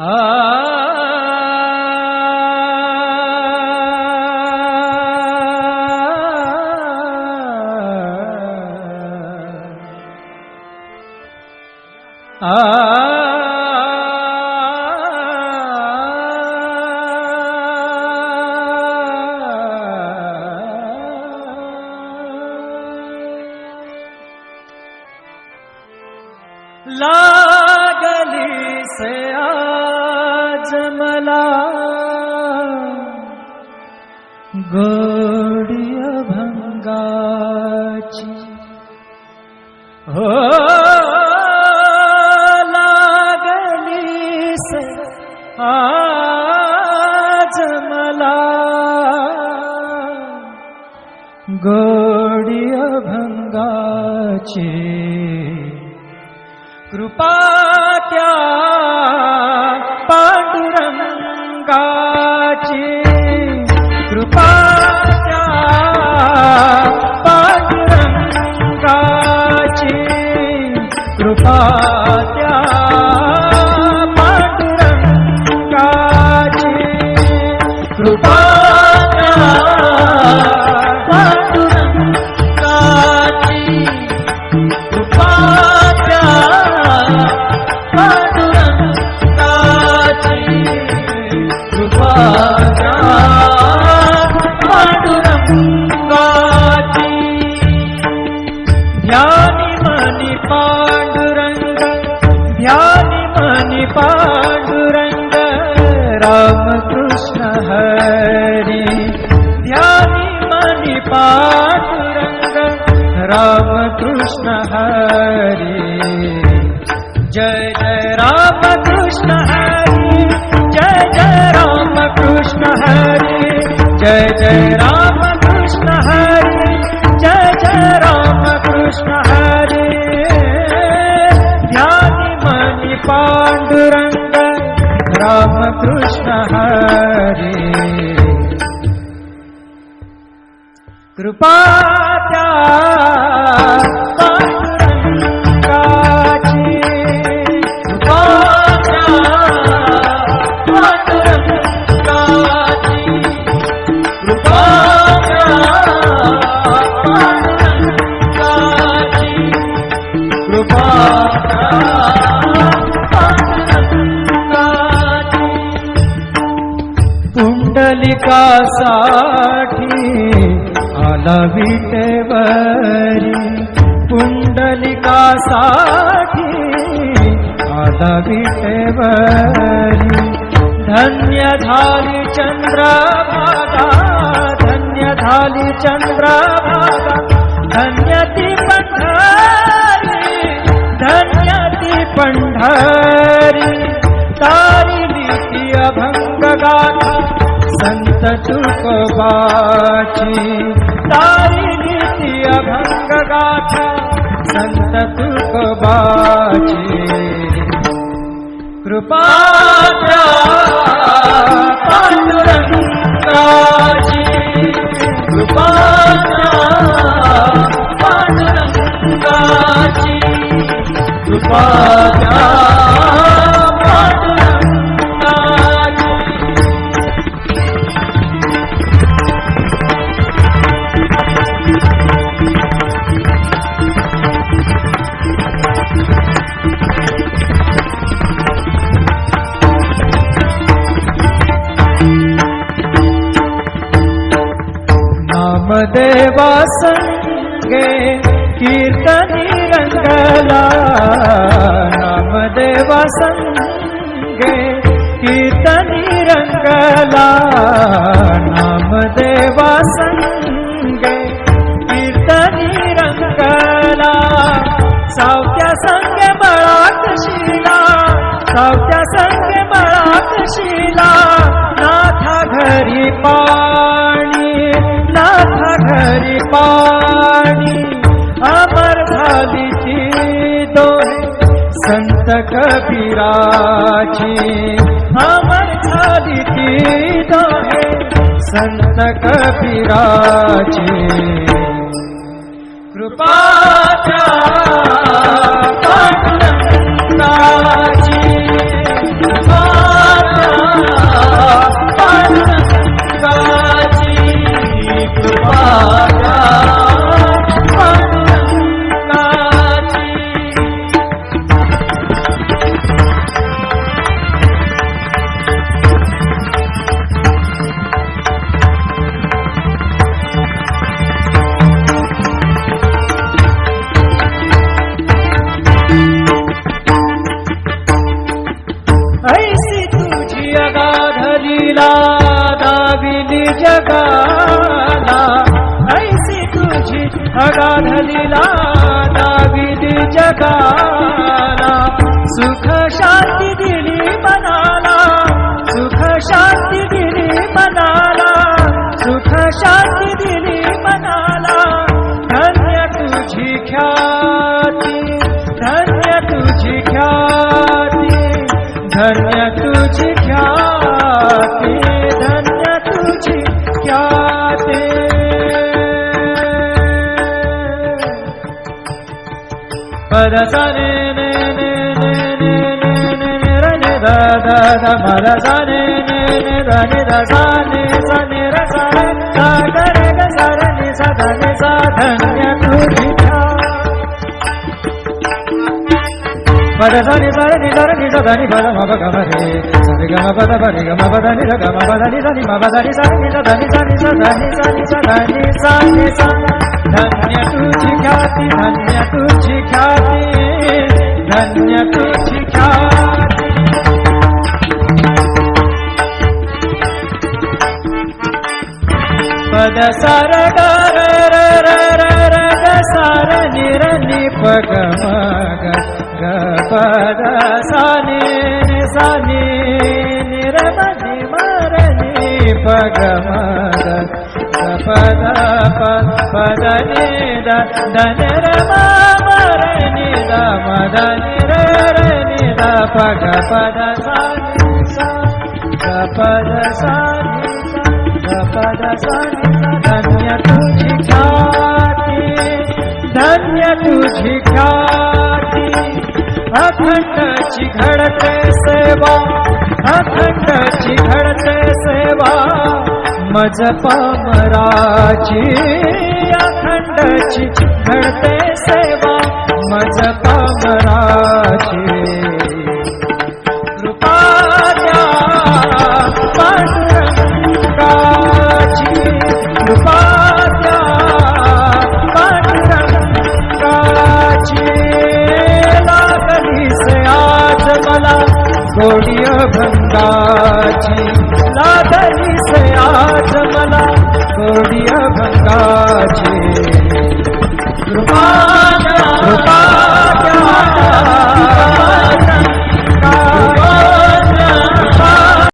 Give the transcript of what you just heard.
लागली आज मला अभंगाची भंगाची हो लागली से आज मला गोडी भंगाची कृपा त्या पांडुरंगाची कृपा त्या पांडुरंगाची कृपा त्या पांडुरंगाची कृपा त्या पांडुरंगाची कृपाच्या पांडुरंगाची कृष्ण हरी। जय जय रामकृष्ण हरी। जय जय रामकृष्ण हरी। जय जय रामकृष्ण हरी। ध्यानी मनी पांडुरंग रामकृष्ण हरी। कृपा पुंडलिकासाठी आला विटेवरी. पुंडलिकासाठी आला विटेवरी. धन्य झाली चंद्रभागा धन्य झाली चंद्रभागा धन्य ती पंढरी धन्य ती पंढरी. तारी नीती अभंग गाथा संत तुकोबाची. तारिली ती अभंग गाथा संत तुकोबाची. कृपा पांडुरंगाची. कृपा पांडुरंगाची. कृपा संगे कीर्तनी रंगला नामदेवा संगे कीर्तनी रंगला नामदेवा संगे कविराजीमी संत कविराजे कृपा जगाला सुख शांती दिली मनाला. सुख शांती दिली मनाला. सुख शांती दिली मनाला. धन्य तुझी ख्याती धन्य तुझी ख्याती धन्य तुझी సని రని ద మర సని రని ద సని సని ర సని సరని సదని సాధన్య పద సని సరని సరని సదని పద మగ గమరే సరి గమ పద పరి గమ పద నిర గమ పద నిదని మద ని సని సదని సని సదని సని సదని సని సని धन्य तुझी ख्याती धन्य तुझी ख्याती धन्य तुझी ख्याती पद सार सार निर निपग मग पद साने साने निरमणी मरणी पग मग धन पदार धन्य तु धन्य तुवा जिघटे सेवा। मज मराची अखंडची घडते सेवा मजप मराची कृपाद्या पांडुरंगाची. कृपाद्या पांडुरंगाची. लागली से आज मला गोडिय भंगाची लागली আছে